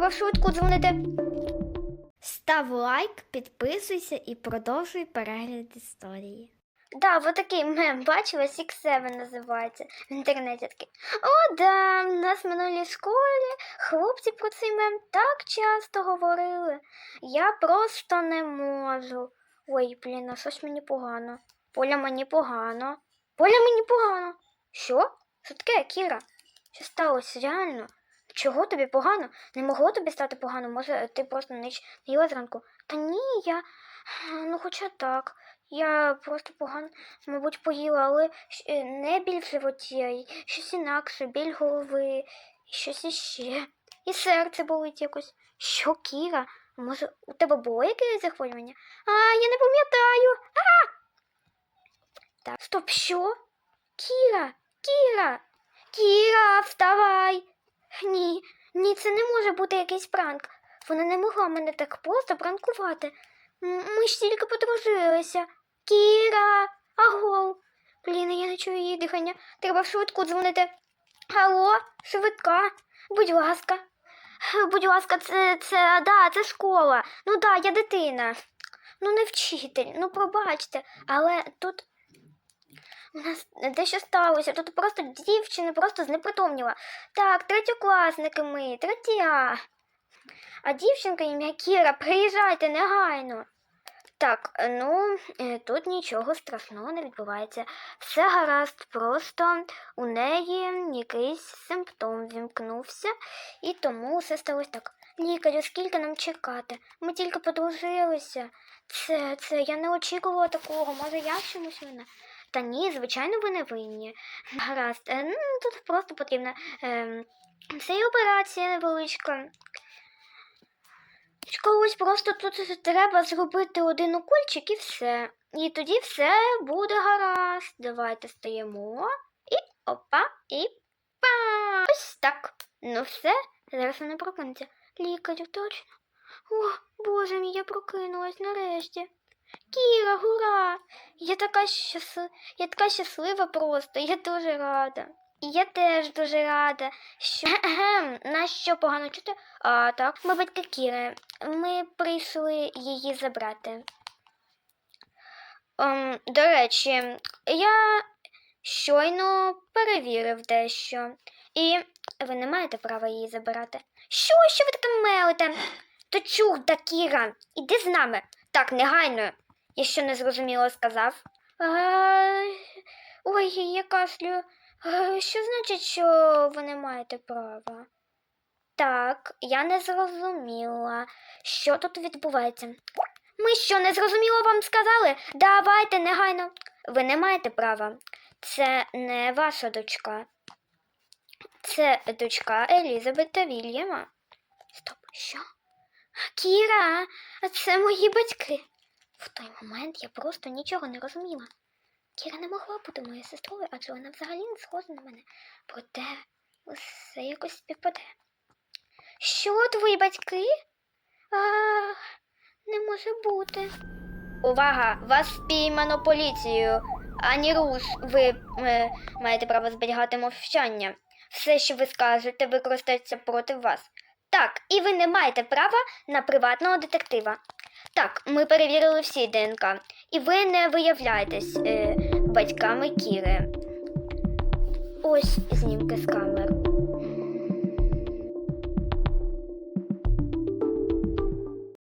треба швидко дзвонити. Став лайк, підписуйся і продовжуй перегляд історії. Да, вот такий мем, бачила, Six Seven називається в інтернеті такий. О, да, в нас в минулій школі хлопці про цей мем так часто говорили. Я просто не можу. Ой, блін, а щось мені погано. Поля мені погано. Поля мені погано. Що? Що таке, Кіра? Що сталося? Реально? Чого тобі погано? Не могло тобі стати погано? Може, ти просто не їла зранку? Та ні, я. Ну, хоча так. Я просто погано, мабуть, поїла, але е, не біль в животі, а щось інакше, біль голови, щось іще. І серце болить якось. Що, Кіра? Може, у тебе було якесь захворювання? А, я не пам'ятаю. А! Так, стоп, що? Кіра, Кіра, Кіра, вставай. Ні, ні, це не може бути якийсь пранк. Вона не могла мене так просто пранкувати. Ми ж тільки подружилися. Кіра, агов. Блін, я не чую її дихання. Треба в швидку дзвонити. Алло, швидка, будь ласка. Будь ласка, це, це, да, це школа. Ну да, я дитина. Ну не вчитель, ну пробачте, але тут у нас дещо сталося. Тут просто дівчина просто знепритомніла. Так, третьокласники ми, третя. А дівчинка ім'я Кіра, приїжджайте негайно. Так, ну е, тут нічого страшного не відбувається. Все гаразд, просто у неї якийсь симптом вімкнувся, і тому все сталося так. Лікарю, скільки нам чекати? Ми тільки подружилися. Це, це я не очікувала такого. Може, я чомусь вина? Та ні, звичайно, ви не винні. Гаразд, е, ну, тут просто потрібна е, це і операція невеличка. Когось просто тут треба зробити один укольчик і все. І тоді все буде гаразд. Давайте стоїмо. І опа, і па. Ось так. Ну все, зараз вона прокинеться. Лікарю, точно. О, боже мій, я прокинулась нарешті. Кіра, гура! Я така щаслива, я така щаслива просто, я дуже рада. І я теж дуже рада, що нас що погано чути? А так, ми батьки Кіри. Ми прийшли її забрати. Ем, до речі, я щойно перевірив дещо. І ви не маєте права її забирати. Що? Що ви таке мелите? То чух да Кіра, іди з нами. Так, негайно. Я що не зрозуміло сказав. Ой, я кашлю. Що значить, що ви не маєте права? Так, я не зрозуміла, що тут відбувається. Ми що, не зрозуміло вам сказали? Давайте негайно. Ви не маєте права. Це не ваша дочка. Це дочка Елізабета Вільяма. Стоп, що? Кіра, це мої батьки. В той момент я просто нічого не розуміла. Кіра не могла бути моєю сестрою, адже вона взагалі не схожа на мене. Проте усе якось співпаде. Що, твої батьки? А, не може бути. Увага! Вас спіймано поліцією. Ані Рус, ви е, маєте право зберігати мовчання. Все, що ви скажете, використається проти вас. Так, і ви не маєте права на приватного детектива. Так, ми перевірили всі ДНК, і ви не виявляєтесь е, батьками Кіри. Ось знімки з камери.